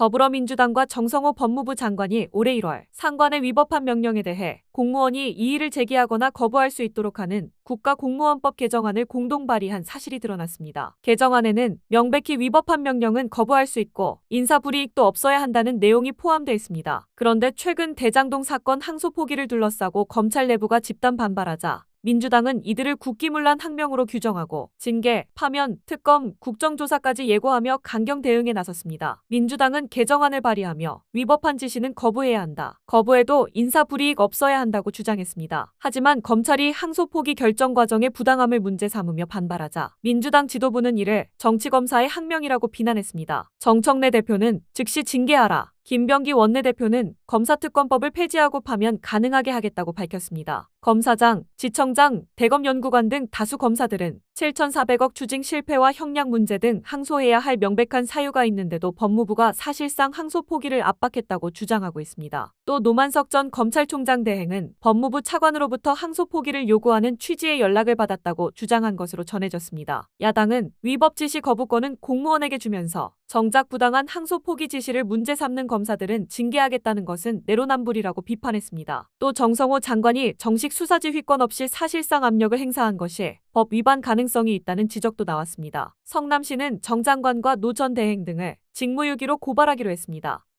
더불어민주당과 정성호 법무부 장관이 올해 1월 상관에 위법한 명령에 대해 공무원이 이의를 제기하거나 거부할 수 있도록 하는 국가공무원법 개정안을 공동 발의한 사실이 드러났습니다. 개정안에는 명백히 위법한 명령은 거부할 수 있고 인사불이익도 없어야 한다는 내용이 포함되어 있습니다. 그런데 최근 대장동 사건 항소 포기를 둘러싸고 검찰 내부가 집단 반발하자 민주당은 이들을 국기문란 항명으로 규정하고 징계, 파면, 특검, 국정조사까지 예고하며 강경 대응에 나섰습니다. 민주당은 개정안을 발의하며 위법한 지시는 거부해야 한다. 거부해도 인사 불이익 없어야 한다고 주장했습니다. 하지만 검찰이 항소 포기 결정 과정의 부당함을 문제 삼으며 반발하자 민주당 지도부는 이를 정치검사의 항명이라고 비난했습니다. 정청래 대표는 즉시 징계하라. 김병기 원내대표는 검사특검법을 폐지하고 파면 가능하게 하겠다고 밝혔습니다. 검사장, 지청장, 대검 연구관 등 다수 검사들은 7,400억 추징 실패와 형량 문제 등 항소해야 할 명백한 사유가 있는데도 법무부가 사실상 항소 포기를 압박했다고 주장하고 있습니다. 또 노만석 전 검찰총장 대행은 법무부 차관으로부터 항소 포기를 요구하는 취지의 연락을 받았다고 주장한 것으로 전해졌습니다. 야당은 위법 지시 거부권은 공무원에게 주면서 정작 부당한 항소 포기 지시를 문제 삼는 검사들은 징계하겠다는 것은 내로남불이라고 비판했습니다. 또 정성호 장관이 정식 수사지 휘권 없이 사실상 압력을 행사한 것이 법 위반 가능성이 있다는 지적도 나왔습니다. 성남시는 정 장관과 노 전 대행 등을 직무유기로 고발하기로 했습니다.